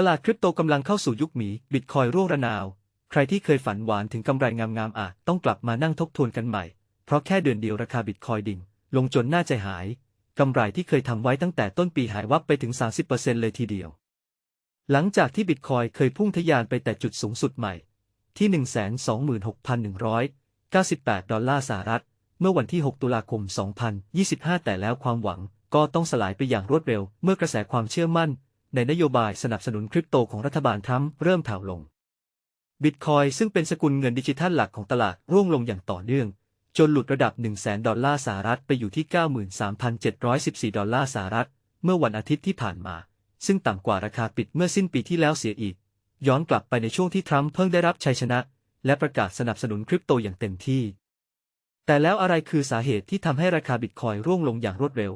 ตลาดคริปโตกำลังเข้าสู่ยุคหมีบิตคอยร่วงระนาว ใครที่เคยฝันหวานถึงกำไรงามๆอาจต้องกลับมานั่งทบทวนกันใหม่ เพราะแค่เดือนเดียวราคาบิตคอยดิ่ง ลงจนน่าใจหาย กำไรที่เคยทำไว้ตั้งแต่ต้นปีหายวับไปถึง 30%เลยทีเดียว หลังจากที่บิตคอยเคยพุ่งทะยานไปแต่จุดสูงสุดใหม่ ที่ 126,198 ดอลลาร์สหรัฐ เมื่อวันที่ 6 ตุลาคม 2025 แต่แล้วความหวังก็ต้องสลายไปอย่างรวดเร็ว เมื่อกระแสความเชื่อมั่น ในนโยบายสนับสนุนคริปโตของรัฐบาลทรัมป์เริ่มแผ่วลง บิตคอยซึ่งเป็นสกุลเงินดิจิทัลหลักของตลาดร่วงลงอย่างต่อเนื่อง จนหลุดระดับ 1 0 0 0 0แดอลลาร์สหรัฐไปอยู่ที่ 93,714 ดอลลาร์สหรัฐ เมื่อวันอาทิตย์ที่ผ่านมา ซึ่งต่ำกว่าราคาปิดเมื่อสิ้นปีที่แล้วเสียอีก ย้อนกลับไปในช่วงที่ทรัมป์เพิ่งได้รับชัยชนะ และประกาศสนับสนุนคริปโตอย่างเต็มที่ แต่แล้วอะไรคือสาเหตุที่ทำให้ราคาบิตคอยร่วงลงอย่างรวดเร็ว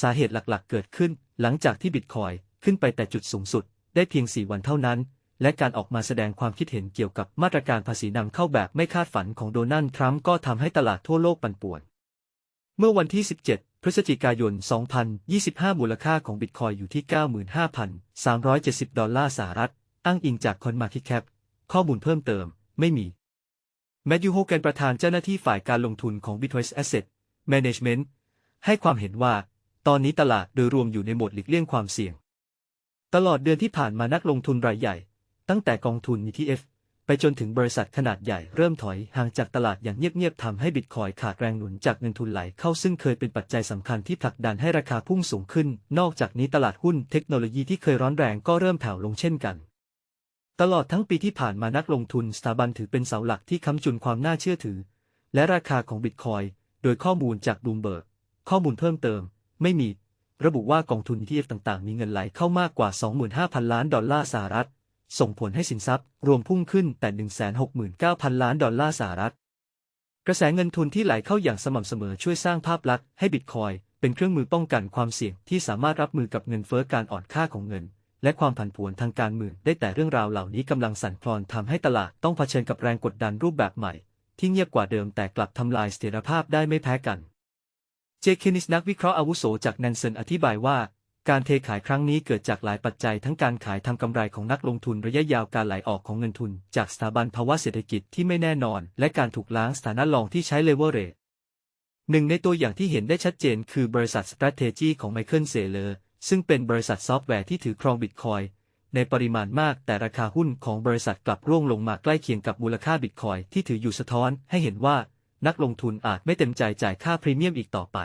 สาเหตุหลักๆ เกิดขึ้นหลังจากที่บิตคอย ขึ้นไปแต่จุดสูงสุด ได้เพียง 4 วันเท่านั้น และการออกมาแสดงความคิดเห็นเกี่ยวกับมาตรการภาษีนำเข้าแบบไม่คาดฝันของโดนัลด์ทรัมป์ก็ทำให้ตลาดทั่วโลกปั่นป่วน เมื่อวันที่ 17 พฤศจิกายน 2025 มูลค่าของบิตคอยอยู่ที่ 95,370 ดอลลาร์สหรัฐ อ้างอิงจาก CoinMarketCap ข้อมูลเพิ่มเติม ไม่มี แมทธิวโฮแกนประธานเจ้าหน้าที่ฝ่ายการลงทุนของ Bitwise Asset Management ให้ความเห็นว่า ตอนนี้ตลาดโดยรวมอยู่ในโหมดหลีกเลี่ยงความเสี่ยง ตลอดเดือนที่ผ่านมานักลงทุนรายใหญ่ ตั้งแต่กองทุน ETF ไปจนถึงบริษัทขนาดใหญ่เริ่มถอยห่างจากตลาดอย่างเงียบๆทำให้บิตคอยขาดแรงหนุนจากเงินทุนไหลเข้าซึ่งเคยเป็นปัจจัยสำคัญที่ผลักดันให้ราคาพุ่งสูงขึ้น นอกจากนี้ตลาดหุ้นเทคโนโลยีที่เคยร้อนแรงก็เริ่มแผ่วลงเช่นกัน ตลอดทั้งปีที่ผ่านมานักลงทุนสถาบันถือเป็นเสาหลักที่ค้ำจุนความน่าเชื่อถือ และราคาของบิตคอยโดยข้อมูลจากบลูมเบิร์กข้อมูลเพิ่มเติม ไม่มี ระบุว่ากองทุน ETF ต่างๆ มีเงินไหลเข้ามากกว่า 25,000 ล้านดอลลาร์สหรัฐ ส่งผลให้สินทรัพย์ รวมพุ่งขึ้นแต่ 169,000 ล้านดอลลาร์สหรัฐ กระแสเงินทุนที่ไหลเข้าอย่างสม่ำเสมอช่วยสร้างภาพลักษณ์ให้บิตคอยเป็นเครื่องมือป้องกันความเสี่ยงที่สามารถรับมือกับเงินเฟ้อการอ่อนค่าของเงิน และความผันผวนทางการเมืองได้แต่เรื่องราวเหล่านี้กำลังสั่นคลอนทำให้ตลาดต้องเผชิญกับแรงกดดันรูปแบบใหม่ ที่เงียบกว่าเดิมแต่กลับทำลายเสถียรภาพได้ไม่แพ้กัน จคินิสนักวิเคราะห์อาวุโสจากแนนเซนอธิบายว่า การเทขายครั้งนี้เกิดจากหลายปัจจัยทั้งการขายทำกำไรของนักลงทุนระยะยาวการไหลออกของเงินทุน จากสถาบันภาวะเศรษฐกิจที่ไม่แน่นอน และการถูกล้างสถานะรองที่ใช้เลเวอเรจหนึ่งในตัวอย่างที่เห็นได้ชัดเจนคือบริษัท Strategy ของไมเคิลเซเลอร์ซึ่งเป็นบริษัทซอฟต์แวร์ที่ถือครองบิตคอยในปริมาณมากแต่ราคาหุ้นของบริษัทกลับร่วงลงมาใกล้เคียงกับมูลค่าบิตคอยที่ถืออยู่สะท้อนให้เห็นว่า นักลงทุนอาจไม่เต็มใจจ่ายค่าพรีเมียมอีกต่อไป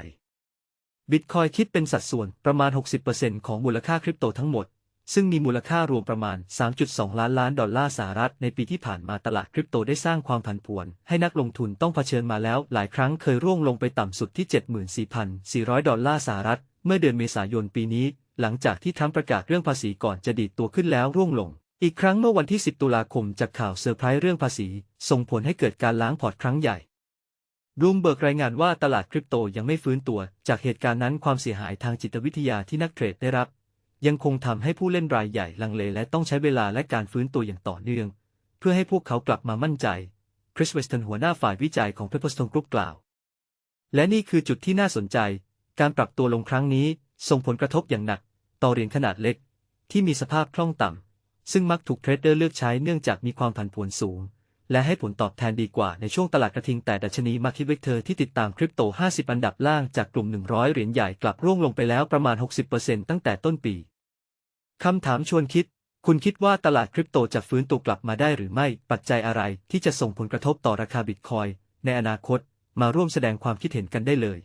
บิตคอยคิดเป็นสัดส่วนประมาณ 60%ของมูลค่าคริปโตทั้งหมด ซึ่งมีมูลค่ารวมประมาณ 3.2 ล้านล้านดอลลาร์สหรัฐในปีที่ผ่านมาตลาดคริปโตได้สร้างความผันผวน ให้นักลงทุนต้องเผชิญมาแล้ว หลายครั้งเคยร่วงลงไปต่ำสุดที่ 74,400 ดอลลาร์สหรัฐ เมื่อเดือนเมษายนปีนี้ หลังจากที่ทรัมป์ประกาศเรื่องภาษีก่อนจะดีดตัวขึ้นแล้วร่วงลง อีกครั้งเมื่อวันที่ 10 ตุลาคมจากข่าวเซอร์ไพรส์เรื่องภาษี ส่งผลให้เกิดการล้างพอร์ตครั้งใหญ่ บลูมเบิร์กรายงานว่าตลาดคริปโตยังไม่ฟื้นตัว จากเหตุการณ์นั้นความเสียหายทางจิตวิทยาที่นักเทรดได้รับ ยังคงทำให้ผู้เล่นรายใหญ่ลังเลและต้องใช้เวลาและการฟื้นตัวอย่างต่อเนื่อง เพื่อให้พวกเขากลับมามั่นใจ คริสเวสตันหัวหน้าฝ่ายวิจัยของเพป e ร์ส o นกรุ๊ปกล่าว และนี่คือจุดที่น่าสนใจ การปรับตัวลงครั้งนี้ ส่งผลกระทบอย่างหนัก ต่อเหรียญขนาดเล็ก ที่มีสภาพคล่องต่ำซึ่งมักถูกเทรดเดอร์เลือกใช้เนื่องจากมีความผันผวนสูง และให้ผลตอบแทนดีกว่าในช่วงตลาดกระทิงแต่ดัชนีมาร์เก็ตเวกเตอร์ที่ติดตามคริปโต 50 อันดับล่างจากกลุ่ม 100 เหรียญใหญ่กลับร่วงลงไปแล้วประมาณ 60%ตั้งแต่ต้นปี คำถามชวนคิด คุณคิดว่าตลาดคริปโตจะฟื้นตัวกลับมาได้หรือไม่ ปัจจัยอะไรที่จะส่งผลกระทบต่อราคาบิตคอยในอนาคต มาร่วมแสดงความคิดเห็นกันได้เลย